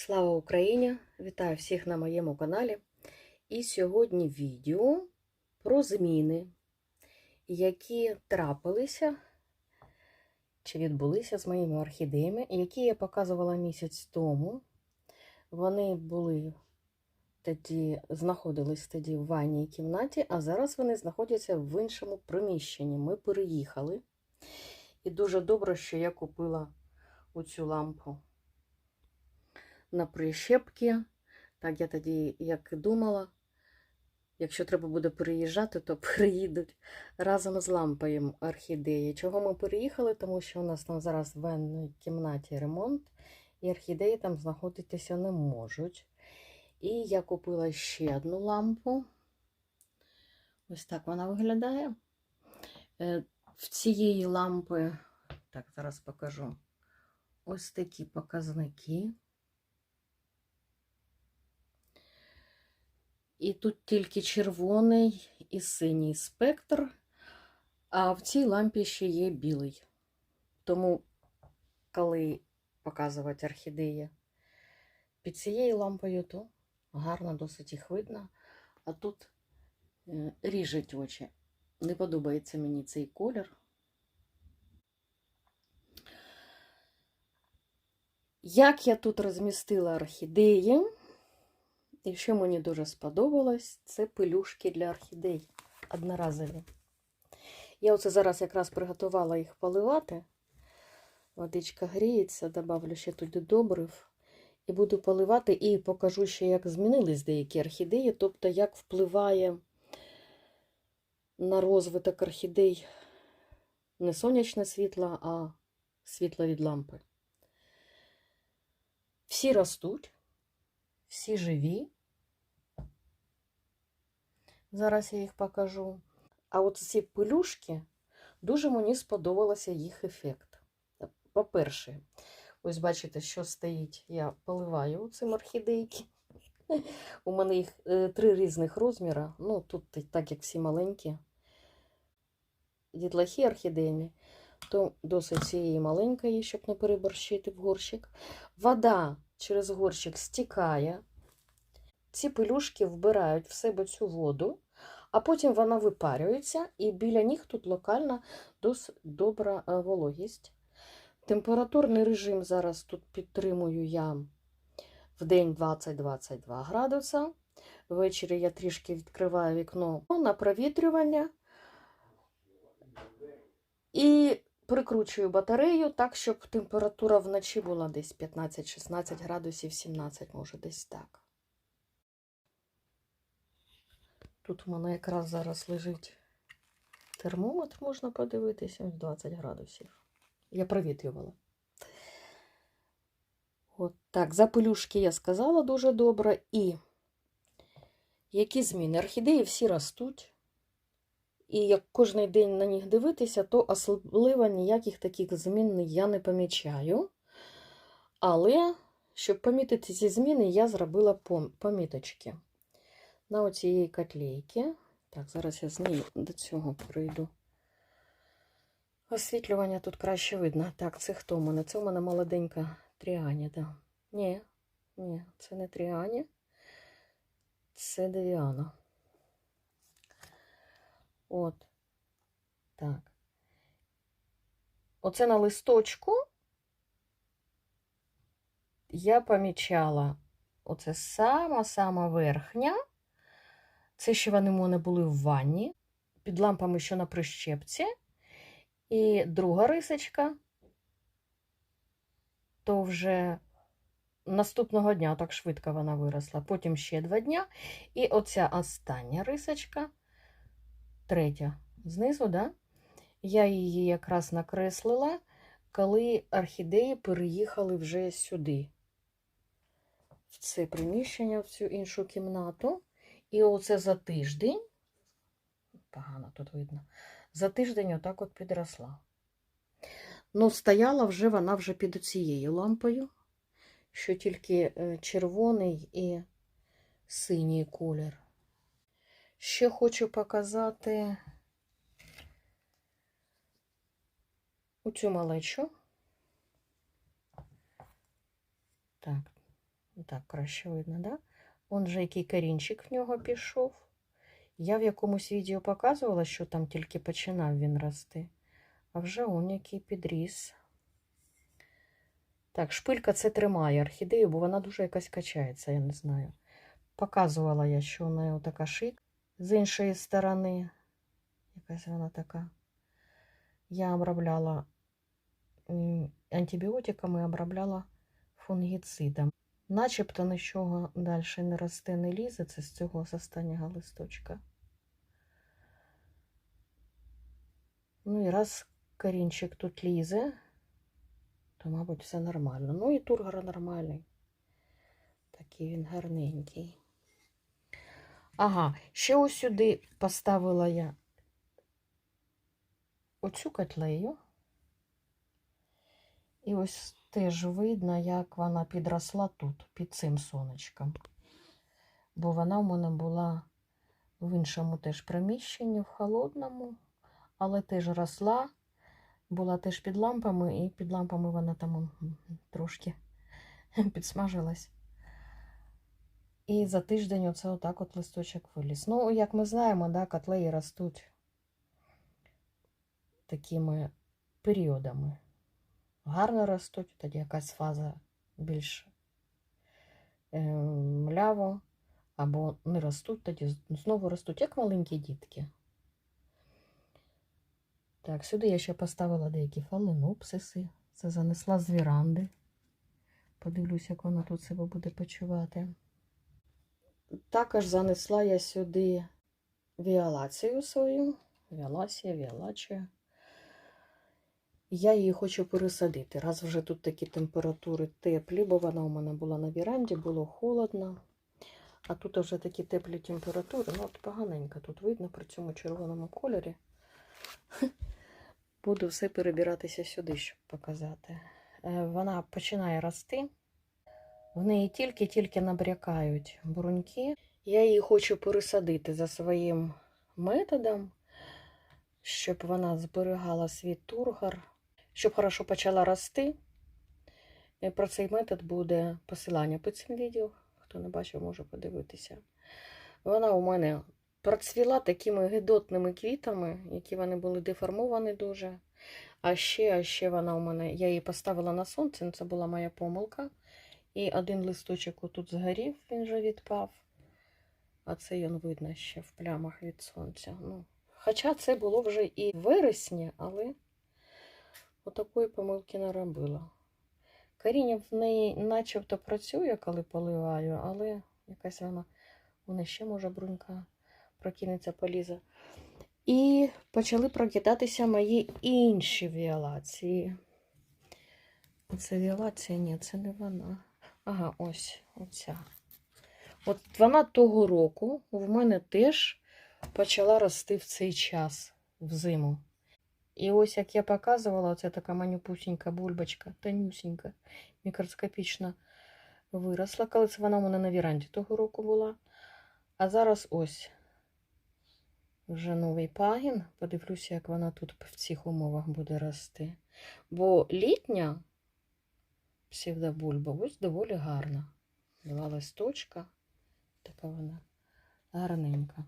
Слава Україні! Вітаю всіх на моєму каналі. І сьогодні відео про зміни, які трапилися чи відбулися з моїми орхідеями, які я показувала місяць тому. Вони були тоді, знаходились тоді в ванній кімнаті, а зараз вони знаходяться в іншому приміщенні. Ми переїхали. І дуже добре, що я купила оцю лампу на прищепки. Так я тоді як і думала. Якщо треба буде переїжджати, то переїдуть разом з лампою орхідеї. Чого ми переїхали? Тому що у нас там зараз в ванній кімнаті ремонт, і орхідеї там знаходитися не можуть. І я купила ще одну лампу. Ось так вона виглядає. Е, В цієї лампи, так, зараз покажу. Ось такі показники. І тут тільки червоний і синій спектр, а в цій лампі ще є білий. Тому, коли показувати орхідеї під цією лампою, то гарно досить їх видно. А тут е, ріжуть очі. Не подобається мені цей колір. Як я тут розмістила орхідеї? І що мені дуже сподобалось, це пелюшки для орхідей одноразові. Я оце зараз якраз приготувала їх поливати. Водичка гріється, добавлю ще туди добрив. І буду поливати, і покажу ще, як змінились деякі орхідеї, тобто як впливає на розвиток орхідей не сонячне світло, а світло від лампи. Всі ростуть всі живі. Зараз я їх покажу. А от ці пилюшки, дуже мені сподобався їх ефект. По-перше, ось бачите, що стоїть, я поливаю цим орхідейки. У мене їх е, три різних розміри. Ну, тут, так як всі маленькі, дітлахи орхідейні, то досить цієї маленької, щоб не переборщити в горщик. Вода через горщик стікає. Ці пелюшки вбирають в себе цю воду, а потім вона випарюється, і біля них тут локальна досить добра е, вологість. Температурний режим зараз тут підтримую я в день 20-22 градуса. Ввечері я трішки відкриваю вікно на провітрювання. І прикручую батарею так, щоб температура вночі була десь 15-16 градусів, 17, може, десь так. Тут у мене якраз зараз лежить термометр, можна подивитися, ось 20 градусів. Я провітрювала. От так, запелюшки я сказала дуже добре. І які зміни? Орхідеї всі ростуть. І як кожен день на них дивитися, то особливо ніяких таких змін я не помічаю. Але, щоб помітити ці зміни, я зробила поміточки на оцієї котлейки. Так, зараз я з неї до цього прийду. Освітлювання тут краще видно. Так, це хто в мене? Це у мене молоденька Тріані, да. Ні, ні, це не Тріані, це Девіана. От. Так. Оце на листочку я помічала оце сама-сама верхня. Це ще вони в мене були в ванні, під лампами, що на прищепці. І друга рисочка, то вже наступного дня, так швидко вона виросла. Потім ще два дня. І оця остання рисочка третя знизу, да? я її якраз накреслила, коли орхідеї переїхали вже сюди, в це приміщення, в цю іншу кімнату. І оце за тиждень, погано тут видно, за тиждень отак от підросла. Ну, стояла вже вона вже під цією лампою, що тільки е, червоний і синій колір. Ще хочу показати оцю малечу. Так, Так, краще видно, да? Он же який корінчик в нього пішов. Я в якомусь відео показувала, що там тільки починав він рости. А вже он який підріс. Так, шпилька це тримає орхідею, бо вона дуже якась качається, я не знаю. Показувала я, що у неї така шик. З іншої сторони, якась вона така. Я обробляла антибіотиками, обробляла фунгіцидом. Начебто нічого далі не росте, не лізе. Це з цього останнього листочка. Ну і раз корінчик тут лізе, то, мабуть, все нормально. Ну і тургора нормальний. Такий він гарненький. Ага, ще ось сюди поставила я оцю котлею. І ось теж видно, як вона підросла тут, під цим сонечком. Бо вона в мене була в іншому теж приміщенні, в холодному, але теж росла, була теж під лампами, і під лампами вона там трошки підсмажилась. І за тиждень оце отак от листочок виліз. Ну, як ми знаємо, да, котлеї ростуть такими періодами. Гарно ростуть, тоді якась фаза більш е, мляво, або не ростуть, тоді знову ростуть, як маленькі дітки. Так, сюди я ще поставила деякі фаленопсиси. Це занесла з віранди. Подивлюсь, як вона тут себе буде почувати. Також занесла я сюди віолацію свою. Віолація, віолачія. Я її хочу пересадити. Раз вже тут такі температури теплі, бо вона у мене була на віранді, було холодно. А тут вже такі теплі температури. Ну, от поганенько тут видно при цьому червоному кольорі. Буду все перебиратися сюди, щоб показати. Е, Вона починає рости. В неї тільки-тільки набрякають бруньки. Я її хочу пересадити за своїм методом, щоб вона зберігала свій тургор, щоб хорошо почала рости. І про цей метод буде посилання під цим відео. Хто не бачив, може подивитися. Вона у мене процвіла такими гидотними квітами, які вони були деформовані дуже. А ще, а ще вона у мене, я її поставила на сонце, це була моя помилка. І один листочок отут згорів, він вже відпав. А цей він видно ще в плямах від сонця. Ну, хоча це було вже і в вересні, але отакої помилки не робила. Коріння в неї начебто працює, коли поливаю, але якась вона, вона ще може брунька прокинеться, полізе. І почали прокидатися мої інші віолації. Це віолація? Ні, це не вона. Ага, ось оця. От вона того року в мене теж почала рости в цей час, в зиму. І ось як я показувала, оце така манюпусінька бульбочка, тонюсінька, мікроскопічна виросла. Коли це вона у мене на віранді того року була. А зараз ось вже новий пагін. Подивлюся, як вона тут в цих умовах буде рости. Бо літня псевдобульба ось доволі гарна. Два листочка. Така вона гарненька.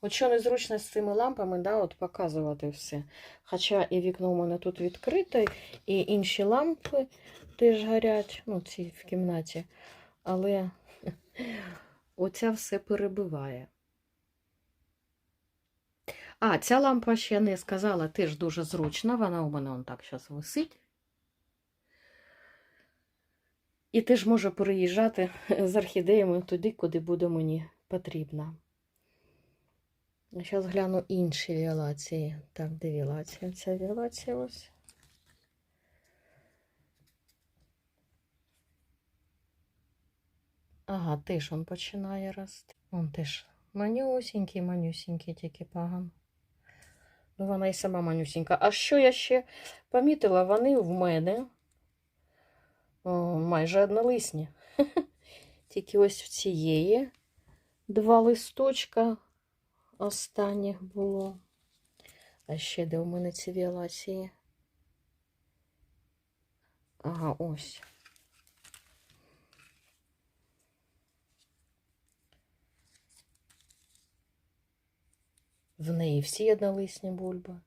От що незручно з цими лампами, да, от показувати все. Хоча і вікно у мене тут відкрите, і інші лампи теж горять, ну, ці в кімнаті. Але оця все перебиває. А, ця лампа ще не сказала, теж дуже зручна. Вона у мене он так зараз висить. І теж можу переїжджати з орхідеями туди, куди буде мені потрібно. Зараз гляну інші віолації. Так, де віолація? Ця віолація ось. Ага, теж він починає рости. Он теж манюсінький, манюсінький, тільки паган. Ну, вона і сама манюсінька. А що я ще помітила? Вони в мене майже однолисні. Тільки ось в цієї два листочка останніх було. А ще де у мене ці віолації? Ага, ось. В неї всі однолисні бульби.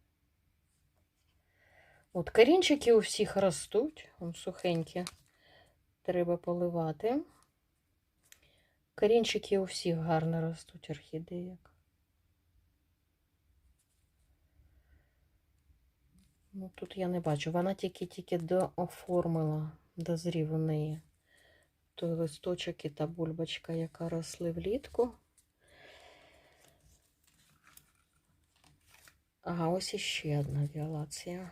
От корінчики у всіх ростуть, он сухенькі. Треба поливати. Корінчики у всіх гарно ростуть орхідеїк. Ну, тут я не бачу. Вона тільки-тільки дооформила, дозрів у неї той листочок і та бульбочка, яка росли влітку. Ага, ось іще одна віолація.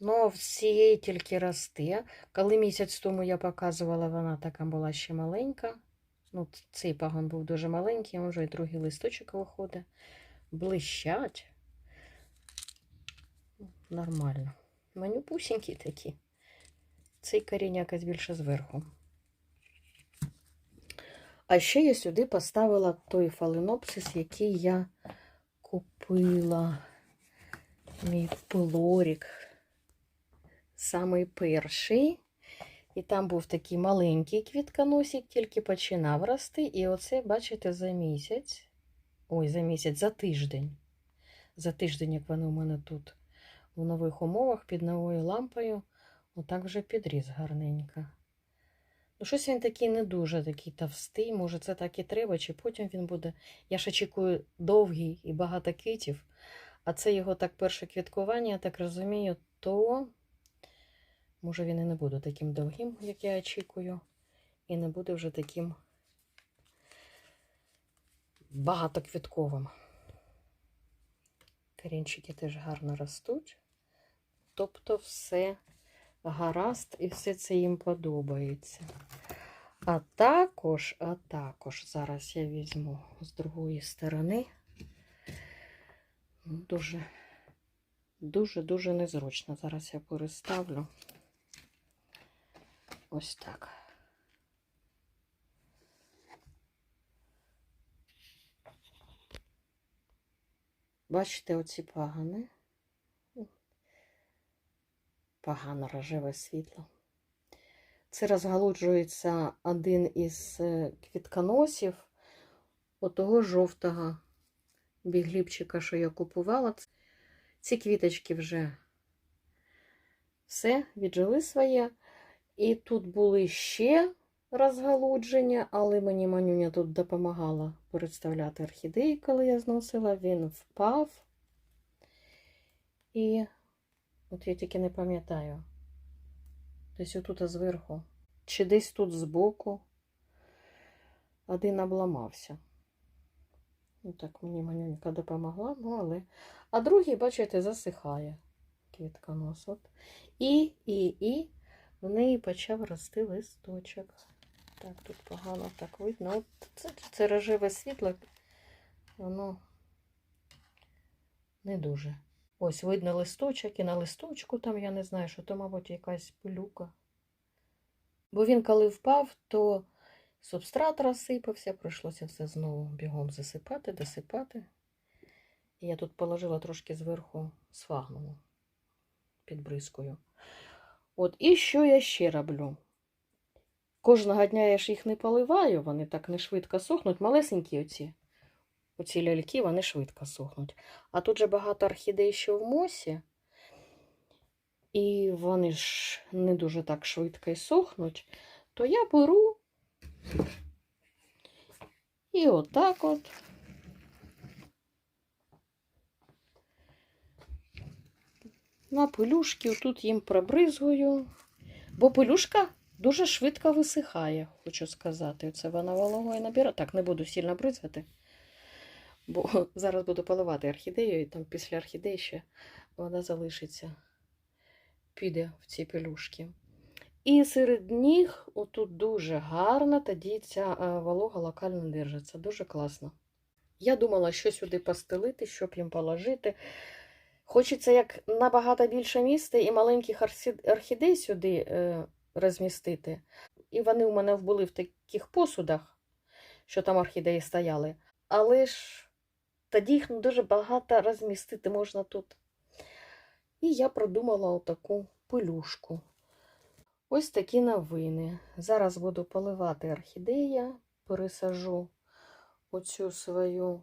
Ну, в цієї тільки росте. Коли місяць тому я показувала, вона така була ще маленька. Ну, цей пагон був дуже маленький, вже і другий листочок виходить. Блищать. Нормально. Манюпусінькі такі. Цей корінь якось більше зверху. А ще я сюди поставила той фаленопсис, який я купила. Мій пилорік. Самий перший. І там був такий маленький квітконосик, тільки починав рости. І оце, бачите, за місяць. Ой, за місяць, за тиждень. За тиждень, як вони у мене тут у нових умовах під новою лампою. Отак вже підріс гарненько. Ну, щось він такий не дуже такий товстий. Може, це так і треба, чи потім він буде. Я ж очікую довгий і багато квітів. А це його так перше квіткування, я так розумію, то може він і не буде таким довгим, як я очікую. І не буде вже таким багатоквітковим. Корінчики теж гарно ростуть. Тобто все гаразд і все це їм подобається. А також, а також, зараз я візьму з другої сторони. Дуже, дуже, дуже незручно. Зараз я переставлю. Ось так. Бачите оці пагани? Погано рожеве світло. Це розгалуджується один із е, квітконосів, отого жовтого бігліпчика, що я купувала. Ці квіточки вже все, віджили своє. І тут були ще розгалудження, але мені манюня тут допомагала переставляти орхідеї, коли я зносила. Він впав. І От я тільки не пам'ятаю. Десь отут зверху. Чи десь тут збоку. Один обламався. Ну, так мені манюнька допомогла, ну але. А другий, бачите, засихає квітконос. От. І, і, і в неї почав рости листочок. Так, тут погано так видно. От це, це рожеве світло, воно не дуже. Ось видно листочок, і на листочку там, я не знаю, що то, мабуть, якась пилюка. Бо він, коли впав, то субстрат розсипався, прийшлося все знову бігом засипати, досипати. І я тут положила трошки зверху сфагнуму під бризкою. От, і що я ще роблю? Кожного дня я ж їх не поливаю, вони так не швидко сохнуть, малесенькі оці. Оці ляльки, вони швидко сохнуть. А тут же багато орхідей ще в мосі, і вони ж не дуже так швидко і сохнуть, то я беру і отак от. На пилюшки тут їм пробризгую, бо пилюшка дуже швидко висихає, хочу сказати. Це вона вологою набирає. Так, не буду сильно бризгати бо зараз буду поливати орхідею, і там після орхідеї ще вона залишиться, піде в ці пелюшки. І серед них отут дуже гарно, тоді ця е, волога локально держиться. Дуже класно. Я думала, що сюди постелити, щоб їм положити. Хочеться як набагато більше міста і маленьких орхідей сюди е, розмістити. І вони у мене були в таких посудах, що там орхідеї стояли. Але ж тоді їх дуже багато розмістити можна тут. І я продумала отаку пилюшку. Ось такі новини. Зараз буду поливати орхідея, пересажу оцю свою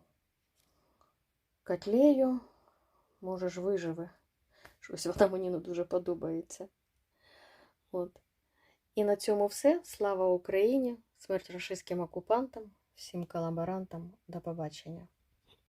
котлею. Може ж виживе. Щось вона мені не дуже подобається. От. І на цьому все. Слава Україні! Смерть рашистським окупантам, всім колаборантам. До побачення.